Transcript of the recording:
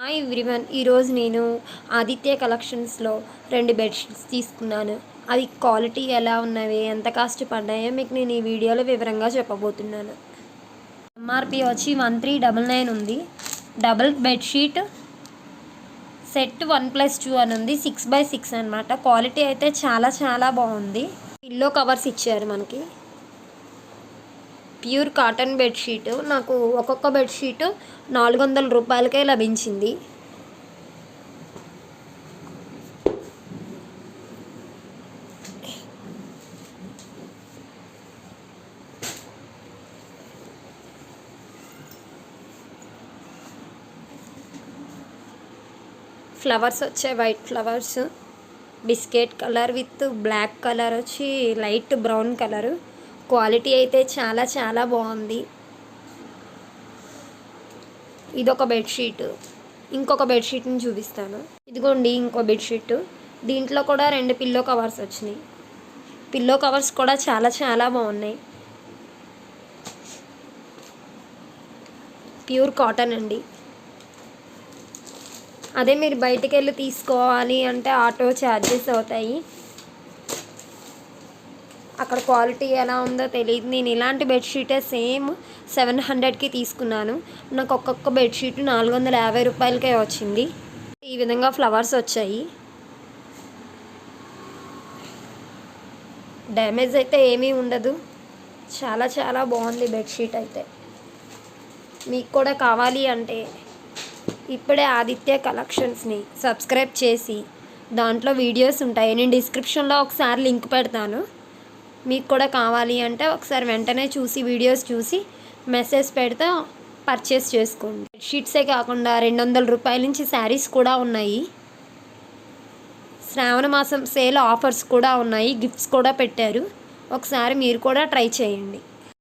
Hi everyone ఈరోజు నేను ఆదిత్య కలెక్షన్స్లో రెండు బెడ్షీట్స్ తీసుకున్నాను. అవి క్వాలిటీ ఎలా ఉన్నవి ఎంత కాస్ట్ పడ్డాయో మీకు నేను ఈ వీడియోలో వివరంగా చెప్పబోతున్నాను. ఎంఆర్పి వచ్చి వన్ త్రీ డబల్ నైన్ ఉంది. Double bedsheet set one plus two అని ఉంది సిక్స్ బై సిక్స్ అనమాట క్వాలిటీ అయితే చాలా చాలా బాగుంది. పిల్లో కవర్స్ ఇచ్చారు మనకి. Pure cotton bedsheet. నాకు ఒక్కొక్క బెడ్షీట్ నాలుగు వందల రూపాయలకే లభించింది. ఫ్లవర్స్ వచ్చాయి. White flowers. Biscuit colour with black colour వచ్చి లైట్ బ్రౌన్ కలరు. క్వాలిటీ అయితే చాలా చాలా బాగుంది. ఇదొక బెడ్షీట్. ఇంకొక బెడ్షీట్ని చూపిస్తాను. ఇదిగోండి ఇంకో బెడ్షీట్. దీంట్లో కూడా రెండు పిల్లో కవర్స్ వచ్చినాయి. పిల్లో కవర్స్ కూడా చాలా చాలా బాగున్నాయి. ప్యూర్ కాటన్ అండి. అదే మీరు బయటికి వెళ్ళి తీసుకోవాలి అంటే ఆటో ఛార్జెస్ అవుతాయి. అక్కడ క్వాలిటీ ఎలా ఉందో తెలియదు నేను ఇలాంటి బెడ్షీటే సేమ్ సెవెన్ హండ్రెడ్కి తీసుకున్నాను. నాకు ఒక్కొక్క బెడ్షీట్ నాలుగు వందల యాభై రూపాయలకే వచ్చింది. ఈ విధంగా ఫ్లవర్స్ వచ్చాయి. డ్యామేజ్ అయితే ఏమీ ఉండదు. చాలా చాలా బాగుంది బెడ్షీట్ అయితే. మీకు కూడా కావాలి అంటే ఇప్పుడే ఆదిత్య కలెక్షన్స్ని సబ్స్క్రైబ్ చేసి దాంట్లో వీడియోస్ ఉంటాయి. నేను డిస్క్రిప్షన్లో ఒకసారి లింక్ పెడతాను. మీకు కూడా కావాలి అంటే ఒకసారి వెంటనే చూసి వీడియోస్ చూసి మెసేజ్ పెడితే పర్చేస్ చేసుకోండి. బెడ్షీట్సే కాకుండా రెండు వందల రూపాయల నుంచి శారీస్ కూడా ఉన్నాయి. శ్రావణ మాసం సేల్ ఆఫర్స్ కూడా ఉన్నాయి. గిఫ్ట్స్ కూడా పెట్టారు. ఒకసారి మీరు కూడా ట్రై చేయండి.